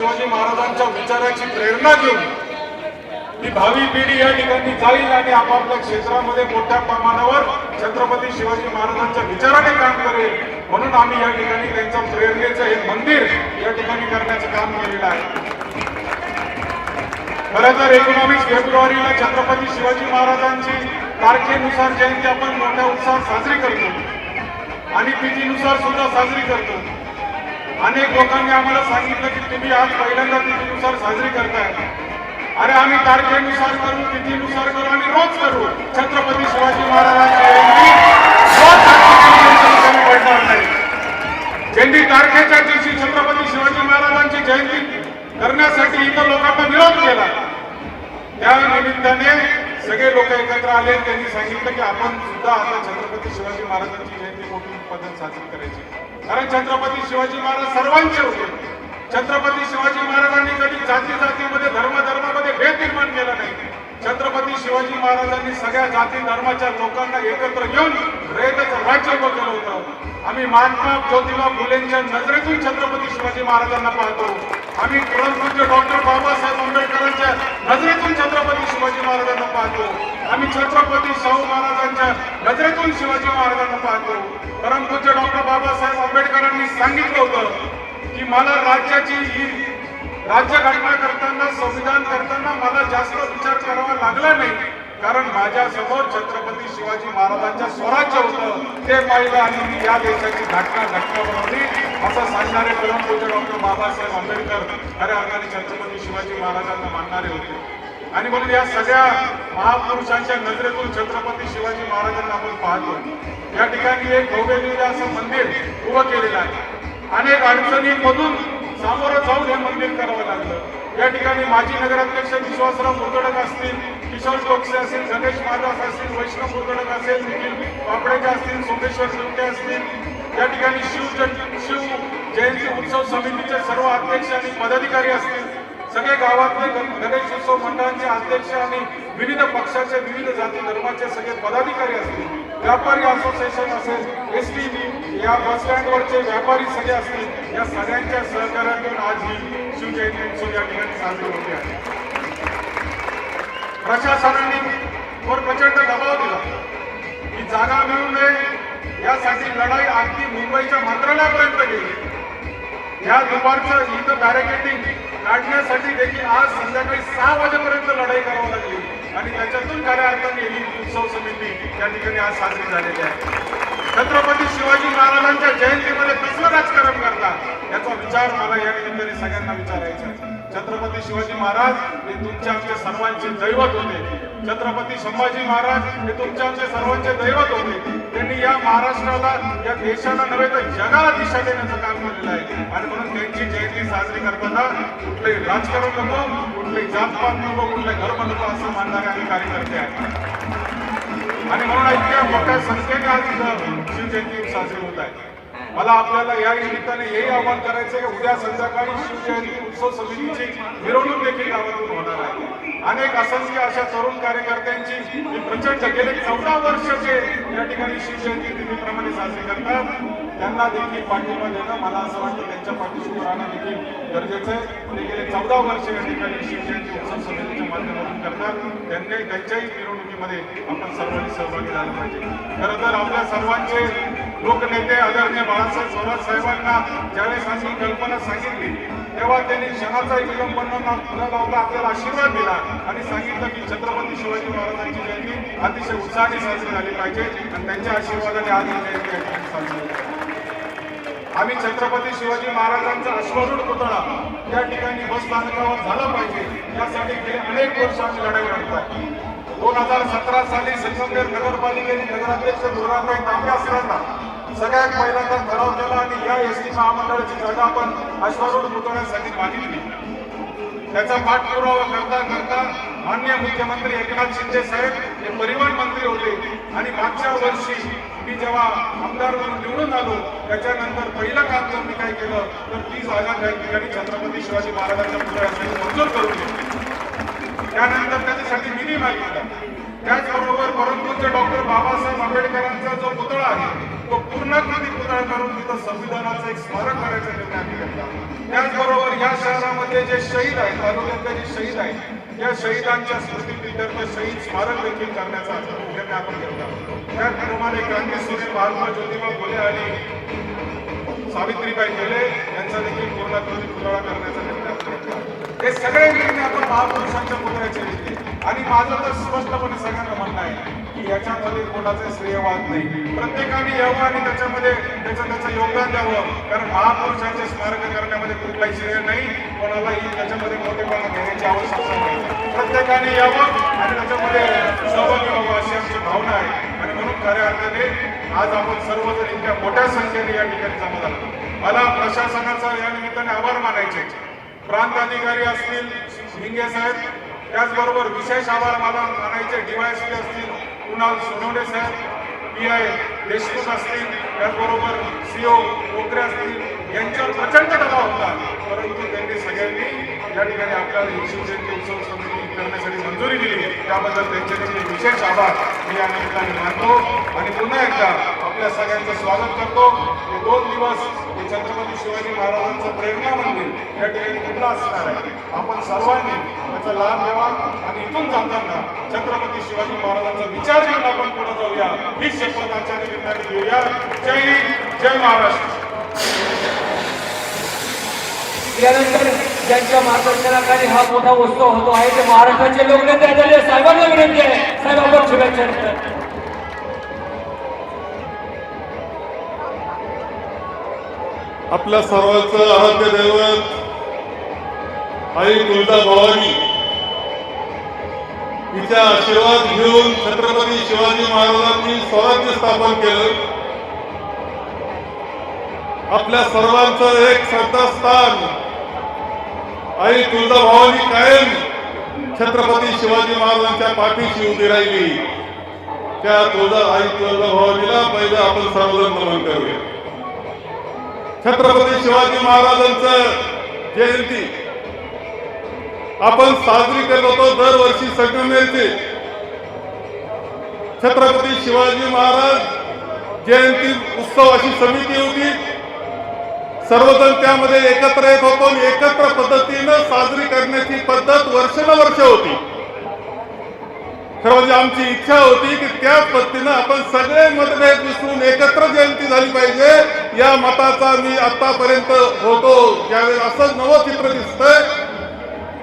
शिवाजी महाराजांच्या विचाराची प्रेरणा घेऊन ही भावी पिढी या ठिकाणी जाईल आणि आपापल्या क्षेत्रामध्ये मोठ्या प्रमाणावर छत्रपती शिवाजी महाराजांच्या विचाराने काम करेल. म्हणून आम्ही या ठिकाणी त्यांच्या प्रेरणेचं हे मंदिर या ठिकाणी करण्याचं काम केलेलं आहे. खरं तर एकोणावीस फेब्रुवारीला छत्रपती शिवाजी महाराजांची तारखेनुसार जयंती आपण मोठ्या उत्साहात साजरी करतो. आणि तिथीनुसार सुद्धा साजरी करतो. अनेक लोकांनी आम्हाला सांगितलं की तुम्ही आज पहिल्यांदा तिथीनुसार साजरी करताय. अरे आम्ही तारखेनुसार करू तिथीनुसार करू आम्ही रोज करू. छत्रपती शिवाजी महाराजांची जयंती पडणार नाही. ज्यांनी तारखेच्या दिवशी छत्रपती शिवाजी महाराजांची जयंती करण्यासाठी इतर लोकांना विरोध केला त्या निमित्ताने सगळे लोक एकत्र आले. त्यांनी सांगितलं की आपण सुद्धा आता छत्रपती शिवाजी महाराजांची जयंती मोठी पद्धत साजरी करायची. कारण छत्रपती शिवाजी महाराज सर्वांचे होते. छत्रपती शिवाजी महाराजांनी कधी जाती जातीमध्ये धर्म धर्मामध्ये भेद निर्माण केला नाही. छत्रपती शिवाजी महाराजांनी सगळ्या जाती धर्माच्या लोकांना एकत्र घेऊन रयतेचं राज्य उभं केलं होतं. आम्ही महात्मा ज्योतिबा फुलेंच्या नजरेतून छत्रपती शिवाजी महाराजांना पाहतो. आम्ही परमपूज्य डॉक्टर बाबासाहेब आंबेडकरांच्या नजरेतून छत्रपती शिवाजी महाराजांना पाहतो. आम्ही छत्रपती शाहू महाराजांच्या नजरेतून शिवाजी महाराजांना पाहतो. परमपूज्य डॉक्टर बाबासाहेब आंबेडकरांनी सांगितलं होतं की मला राज्याची ही राज्यघटना करताना संविधान करताना मला जास्त विचार करावा लागला नाही. कारण माझ्यासमोर छत्रपती शिवाजी महाराजांच्या स्वराज्य होतं. ते पाहिलं आणि मी या देशाची घटना घटना बनवली. असं सांगणारे परमपूज्य डॉक्टर बाबासाहेब आंबेडकर खऱ्या अर्थाने छत्रपती शिवाजी महाराजांना मानणारे होते. आणि म्हणून या सगळ्या महापुरुषांच्या नजरेतून छत्रपती शिवाजी महाराजांना आपण पाहतो. या ठिकाणी एक भव्य दिव्य असं मंदिर उभं केलेलं आहे. अनेक अडचणींमधून सामोरं जाऊन हे मंदिर करावं लागलं. या ठिकाणी माजी नगराध्यक्ष विश्वासराव मुर्दडक असतील किशोर चोक्से असतील गणेश माधव असतील वैष्णव मुर्दडक असेल निखिल पापडेचे असतील सोमेश्वर शिवटे असतील. या ठिकाणी शिव शिव जयंती उत्सव समितीचे सर्व अध्यक्ष आणि पदाधिकारी असतील. सगळे गावातले गणेश उत्सव मंडळांचे अध्यक्ष आणि विविध पक्षाचे विविध जाती धर्माचे सगळे पदाधिकारी असतील. व्यापारी असोसिएशन असेल एस टी या बस स्टँडवरचे व्यापारी सगळे असतील. या सगळ्यांच्या सहकार्यातून आज ही शिवजयंती उत्सव या ठिकाणी साजरी होते. आहे प्रशासनाने वर प्रचंड दबाव दिला. ही जागा मिळू नये यासाठी लढाई अगदी मुंबईच्या मंत्रालयापर्यंत गेली. या दुपारचं इथं बॅरिकेडिंग काढण्यासाठी देखील आज संध्याकाळी सहा वाजेपर्यंत लढाई करावी लागली. आणि त्याच्यातून खऱ्या अर्थाने ही उत्सव समिती या ठिकाणी आज साजरी झालेली आहे. छत्रपती शिवाजी महाराजांच्या जयंतीमध्ये कसं राजकारण करता? याचा विचार मला या निमित्ताने सगळ्यांना विचारायचा छत्रपती शिवाजी महाराज हे तुमच्या आमच्या सर्वांचे दैवत होते. छत्रपती संभाजी महाराज हे तुमच्या आमच्या सर्वांचे दैवत होते. त्यांनी या महाराष्ट्राला या देशाला नव्हे तर जगाला दिशा देण्याचं काम केलेलं आहे. आणि म्हणून त्यांची जयंती साजरी करताना कुठले राजकारण नको कुठले जातपात नको कुठले धर्म नको असं मानणारे आम्ही कार्यकर्ते आहेत. आणि म्हणून इतक्या मोठ्या संख्येने आज शिवजयंती साजरी होत आहे. मला आपल्याला या निमित्ताने हेही आवाहन करायचं आहे की उद्या संध्याकाळी शिवजयंती उत्सव समितीची मिरवणूक देखील गावातून होणार आहे. अनेक असंख्य अशा तरुण कार्यकर्त्यांची प्रचंड गेले चौदा वर्ष जे या ठिकाणी शिवजयंती नेहमीप्रमाणे साजरी करतात. त्यांना देखील पाठिंबा देणं मला असं वाटतं. त्यांच्या पाठीशी राहणं देखील गरजेचं आहे. गेले चौदा वर्ष या ठिकाणी शिवजयंती उत्सव समितीच्या माध्यमातून करतात त्यांनी त्यांच्याही मिरवणुकीमध्ये आपण सर्वांनी सहभागी झालं पाहिजे. खरं तर आपल्या सर्वांचे लोकनेते आदरणीय बाळासाहेब थोरात साहेबांना ज्यावेळेस आम्ही कल्पना सांगितली तेव्हा त्यांनी क्षणाचाही विलंब न लावता आपल्याला आशीर्वाद दिला आणि सांगितलं की छत्रपती शिवाजी महाराजांची जयंती अतिशय उत्साहाने साजरी झाली पाहिजे आणि त्यांच्या आशीर्वादाने आज ही जयंती साजरी आम्ही छत्रपती शिवाजी महाराजांचा अश्वरूढ पुतळा या ठिकाणी बस स्थानकावर झाला पाहिजे. यासाठी गेले अनेक वर्ष आम्ही लढाई लढतो दोन हजार सतरा साली संगमनेर नगरपालिकेने नगराध्यक्ष दुर्गाताई तांबे असताना सगळ्यात पहिल्यांदा ठराव केला आणि या एस टी महामंडळाची जागा आपण अश्वरूढ पुतळ्यासाठी मागितली. त्याचा पाठपुरावा करता करता माननीय मुख्यमंत्री एकनाथ शिंदे साहेब हे परिवहन मंत्री होते. आणि मागच्या वर्षी मी जेव्हा आमदार म्हणून निवडून आलो त्याच्यानंतर पहिलं काम जर मी काय केलं तर ती जागा त्या ठिकाणी छत्रपती शिवाजी महाराजांच्या पुतळ्यासाठी मंजूर करून घेतली त्यानंतर त्याच्यासाठी निधी मागितला. त्याचबरोबर परमपूज्य डॉक्टर बाबासाहेब आंबेडकरांचा जो पुतळा आहे तो पूर्णाकृती पुतळा करून तिथं संविधानाचं एक स्मारक करायचा निर्णय आम्ही घेतला. त्याचबरोबर या शहरामध्ये जे शहीद आहेत तालुक्यातले जे शहीद आहेत या शहीदांच्या स्मृतीप्रित्यर्थ शहीद स्मारक देखील करण्याचा निर्णय आपण घेतला त्याचप्रमाणे क्रांती सूर्य महात्मा ज्योतिबा फुले आणि सावित्रीबाई फुले यांचा देखील पूर्णाकृती पुतळा करण्याचा निर्णय आपण घेतला हे सगळे निर्णय आपण महापुरुषांच्या पुतळ्याचे घेतले. आणि माझं तर स्पष्टपणे सगळ्यांना म्हणणं आहे की याच्यामध्ये कोणाचे श्रेयवाद नाही. प्रत्येकाने यावं आणि त्याच्यामध्ये त्याचं त्याचं योगदान द्यावं. कारण महापुरुषांचे स्मारक करण्यामध्ये कुठलाही श्रेय नाही कोणालाही त्याच्यामध्ये मोठेपणा घेण्याची आवश्यकता नाही. प्रत्येकाने यावं आणि त्याच्यामध्ये सहभागी व्हावं अशी आमची भावना आहे. आणि म्हणून खऱ्या अर्थाने आज आपण सर्वजण इतक्या मोठ्या संख्येने या ठिकाणी जमा झालो. मला प्रशासनाचा या निमित्ताने आभार मानायचे. प्रांत अधिकारी असतील हिंगे साहेब त्याचबरोबर विशेष आभार मला मानायचे. डीवायएसपी असतील कुणाल सोनवणे साहेब पी आय देशमुख असतील त्याचबरोबर सीओ कोकरे असतील यांच्यावर प्रचंड दबाव होता. परंतु त्यांनी सगळ्यांनी या ठिकाणी आपल्याला ही शिवजयंती उत्सव समिती करण्यासाठी मंजुरी दिली. त्याबद्दल त्यांचे देखील विशेष आभार. मी या निमित्ताने मानतो आणि पुन्हा एकदा आपल्या सगळ्यांचं स्वागत करतो. हे दोन दिवस हे छत्रपती शिवाजी महाराजांचं प्रेरणा मंदिर या ठिकाणी कुठलं असणार आहे? आपण सर्वांनी त्याचा लाभ घ्यावा आणि इथून जाताना छत्रपती शिवाजी महाराजांचा विचार घेऊन आपण पुढे जाऊया. ही शपथ निमित्ताने घेऊया. जय हिंद जय महाराष्ट्र. यानंतर ज्यांच्या मार्गदर्शनाखाली हा मोठा उत्सव होतो आहे ते महाराष्ट्राचे लोकनेते आदरणीय साहेबांना विनंती आहे. साहेब आपण शुभेच्छा देतात. आपल्या सर्वांचं आराध्य दैवत आई तुळजा भवानी तिच्या आशीर्वाद घेऊन छत्रपती शिवाजी महाराजांनी स्वराज्य स्थापन केलं. आपल्या सर्वांचं एक श्रद्धास्थान आई तुळजाभावानी कायम छत्रपती शिवाजी महाराजांच्या पाठीशी उभी राहिली. त्या तुळजा आई तुळजाभावानीला पहिले आपण सर्वजण नमन करूया. छत्रपती शिवाजी महाराजांचं जयंती. आपण साजरी करत होतो दरवर्षी संगमनेरचे छत्रपती शिवाजी महाराज जयंती उत्सव अशी समिती होती. सर्वजण त्यामध्ये एकत्र येत होतो आणि एकत्र पद्धतीनं साजरी करण्याची पद्धत वर्षानुवर्ष होती. खरं म्हणजे आमची इच्छा होती की त्याच पद्धतीनं आपण सगळे मतभेद विसरून एकत्र जयंती झाली पाहिजे. या मताचा मी आतापर्यंत होतो. ज्यावेळेस असं नवं चित्र दिसतंय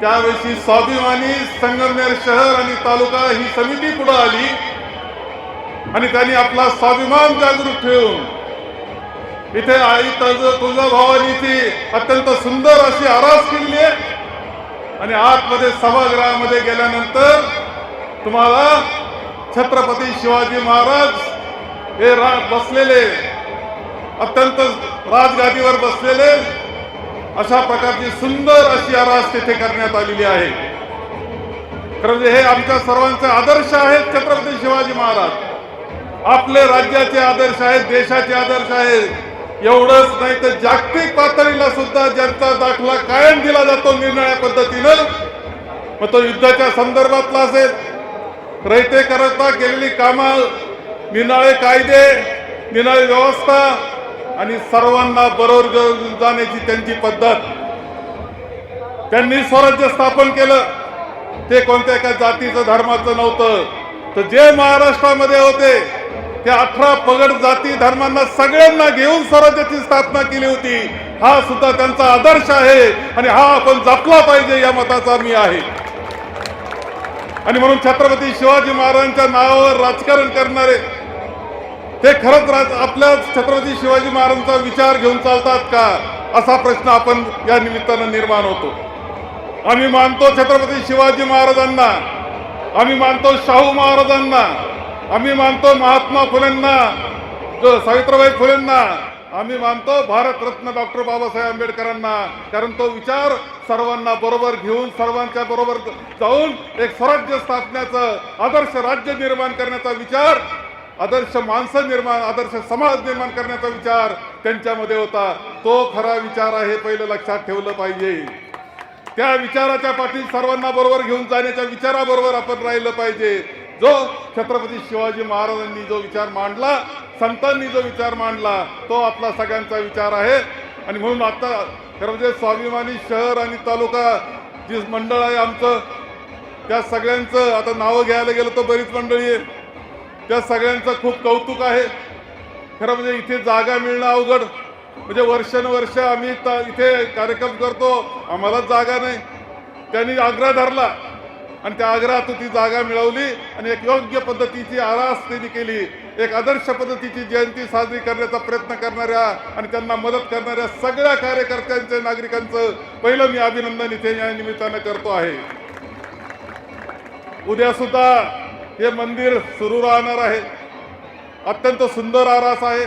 त्यावेळी स्वाभिमानी संगमनेर शहर आणि तालुका ही समिती पुढे आली आणि त्यांनी आपला स्वाभिमान जागृत ठेवून इथे आई तज तुळजा भवानीची अत्यंत सुंदर अशी आरास केली आहे. आणि आतमध्ये सभागृहामध्ये गेल्यानंतर तुम्हाला छत्रपती शिवाजी महाराज हे रा बसलेले अत्यंत राजगादीवर बसलेले अशा प्रकारची सुंदर अशी आरास तिथे करण्यात आलेली आहे. कारण म्हणजे हे आमच्या सर्वांचे आदर्श आहेत छत्रपती शिवाजी महाराज. आपले राज्याचे आदर्श आहेत देशाचे आदर्श आहेत. एवढंच नाही तर जागतिक पातळीला सुद्धा ज्यांचा दाखला कायम दिला जातो निर्णया पद्धतीनं मग तो युद्धाच्या संदर्भातला असेल. रयते करता केलेली कामं निनाळे कायदे निनाळे व्यवस्था आणि सर्वांना बरोबर जाण्याची त्यांची पद्धत. त्यांनी स्वराज्य स्थापन केलं. ते कोणत्या एका जातीचं धर्माचं नव्हतं. तर जे महाराष्ट्रामध्ये होते ते अठरा पगड जाती धर्मांना सगळ्यांना घेऊन स्वराज्याची स्थापना केली होती. हा सुद्धा त्यांचा आदर्श आहे आणि हा आपण जपला पाहिजे या मताचा मी आहे. आणि म्हणून छत्रपती शिवाजी महाराजांच्या नावावर राजकारण करणारे ते खरंच राज आपल्या छत्रपती शिवाजी महाराजांचा विचार घेऊन चालतात का? असा प्रश्न आपण या निमित्तानं निर्माण होतो. आम्ही मानतो छत्रपती शिवाजी महाराजांना. आम्ही मानतो शाहू महाराजांना. आम्ही मानतो महात्मा फुलेंना. जो सावित्रीबाई फुलेंना. आम्ही मानतो भारतरत्न डॉक्टर बाबासाहेब आंबेडकरांना. कारण तो विचार सर्वांना बरोबर घेऊन सर्वांच्या बरोबर जाऊन एक स्वराज्य स्थापण्याचं आदर्श राज्य निर्माण करण्याचा विचार आदर्श माणसं निर्माण आदर्श समाज निर्माण करण्याचा विचार त्यांच्यामध्ये होता. तो खरा विचार आहे पहिलं लक्षात ठेवलं पाहिजे. त्या विचाराच्या पाठी सर्वांना बरोबर घेऊन जाण्याच्या विचाराबरोबर आपण राहिलं पाहिजे. जो छत्रपती शिवाजी महाराजांनी जो विचार मांडला संतांनी जो विचार मांडला तो आपला सगळ्यांचा विचार आहे. आणि म्हणून आता खरं म्हणजे स्वाभिमानी शहर आणि तालुका जी मंडळ आहे आमचं त्या सगळ्यांचं आता नावं घ्यायला गेलं तर बरीच मंडळी आहे. त्या सगळ्यांचं खूप कौतुक आहे. खरं म्हणजे इथे जागा मिळणं अवघड. म्हणजे वर्षानुवर्ष आम्ही इथे कार्यक्रम करतो. आम्हाला जागा नाही. त्यांनी आग्रह धरला. आणि त्या आग्रहातून ती जागा मिळवली आणि एक योग्य पद्धतीची आरास त्यांनी केली. एक आदर्श पद्धतीची जयंती साजरी करण्याचा प्रयत्न करणाऱ्या आणि त्यांना मदत करणाऱ्या सगळ्या कार्यकर्त्यांचं नागरिकांचं पहिलं मी अभिनंदन इथे या निमित्तानं करतो आहे. उद्या सुद्धा हे मंदिर सुरू राहणार आहे. अत्यंत सुंदर आरास आहे.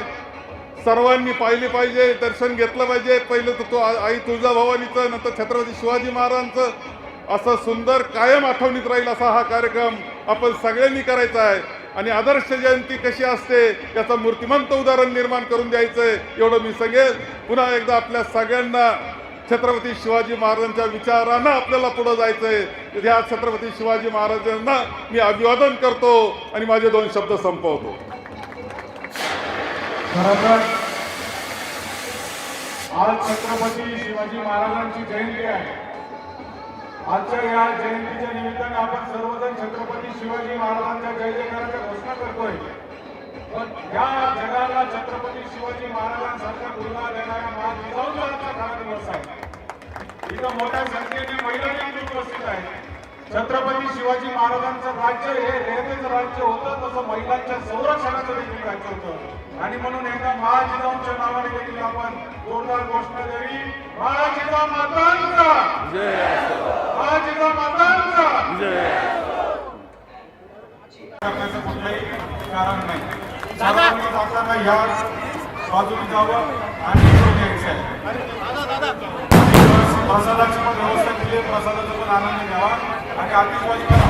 सर्वांनी पाहिली पाहिजे दर्शन घेतलं पाहिजे. पहिलं तर तो आई तुळजाभवानीचं नंतर छत्रपती शिवाजी महाराजांचं. असं सुंदर कायम आठवणीत राहील असा हा कार्यक्रम आपण सगळ्यांनी करायचा आहे. आणि आदर्श जयंती कशी असते याचं मूर्तिमंत उदाहरण निर्माण करून द्यायचं आहे एवढं मी सांगेल. पुन्हा एकदा आपल्या सगळ्यांना छत्रपती शिवाजी महाराजांच्या विचारानं आपल्याला पुढे जायचंय. या छत्रपती शिवाजी महाराजांना मी अभिवादन करतो आणि माझे दोन शब्द संपवतो. आज छत्रपती शिवाजी महाराजांची जयंती आहे. आजच्या या जयंतीच्या निमित्ताने आपण सर्वजण छत्रपती शिवाजी महाराजांच्या जय जयकाराच्या घोषणा करतोय. पण या जगाला छत्रपती शिवाजी महाराजांसारख्या तुलना देणाऱ्या महान जिजाऊचा खरा दिवस आहे. इथं मोठ्या संख्येने महिला देखील उपस्थित आहेत. छत्रपती शिवाजी महाराजांचं राज्य हे रेल्वेचं राज्य होतं तसं महिलांच्या संरक्षणाचं देखील राज्य होतं. आणि म्हणून एकदा महाजिजाऊंच्या नावाने देखील आपण जोरदार घोषणा द्यावी महाजिजा मातांचा! महाजिजा मातांचा! करण्याचं कुठलंही कारण नाही. जाताना या बाजूने जावं आणि घ्यायचं आहे प्रसादाची पण व्यवस्था केली आहे प्रसादाचा पण आनंद घ्यावा आणि आतिषबाजी करा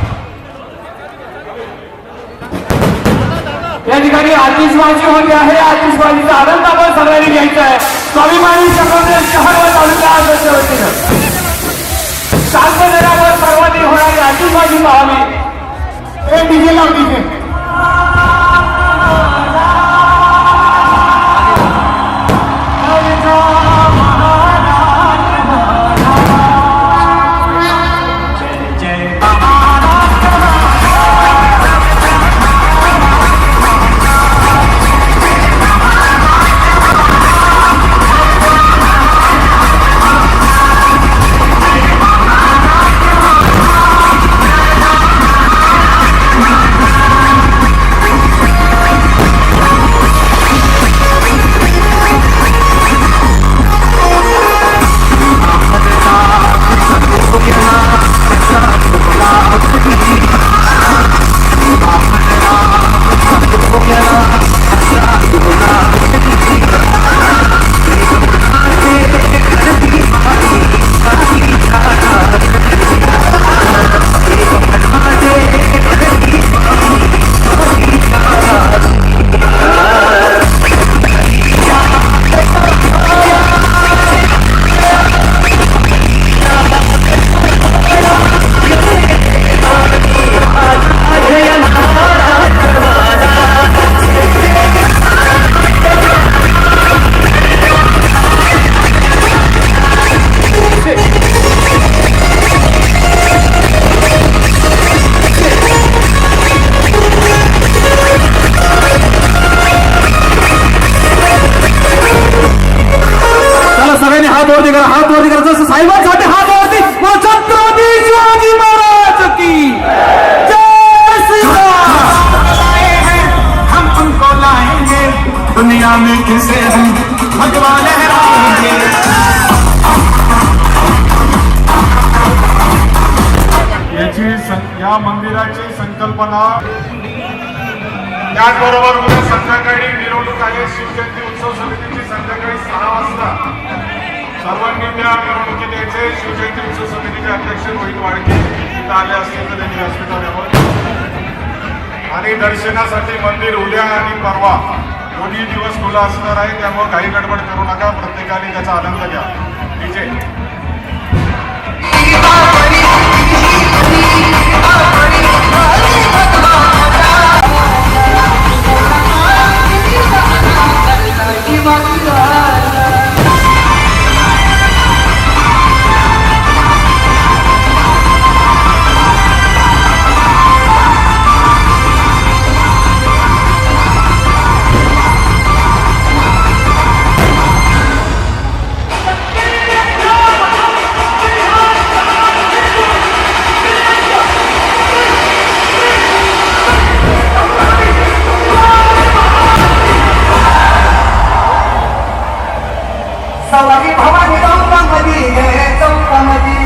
या ठिकाणी आतिषबाजी होती आहे. आतिषबाजीचा आनंद आपण सगळ्यांनी घ्यायचा आहे. स्वाभिमानी संघटने शहर व तालुका आजच्या वतीनं. शांततेवर सर्वांनी होणारी आतिषबाजी पाहावी. ए डीजे लाव दुनिया में किसे हम भगवा लहराएंगे। याची या मंदिराची संकल्पना त्याचबरोबर उद्या संध्याकाळी मिरवणूक आहे शिवजयंती उत्सव समितीची संध्याकाळी सहा वाजता. सर्वांनी त्या मिरवणुकीत यायचे शिवजयंती उत्सव समितीचे अध्यक्ष रोहित वाडके तिथं आले असतील तर त्यांनी व्यासपीठावर आणि दर्शनासाठी मंदिर उद्या आणि परवा. दोन्ही दिवस खुलं असणार आहे त्यामुळे काही गडबड करू नका. प्रत्येकाने त्याचा आनंद घ्या. ठीक आहे? सवारी भवानी गौतमदी हे चौकामदी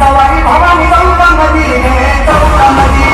सवारी भवानी गौतमदी हे चौकामदी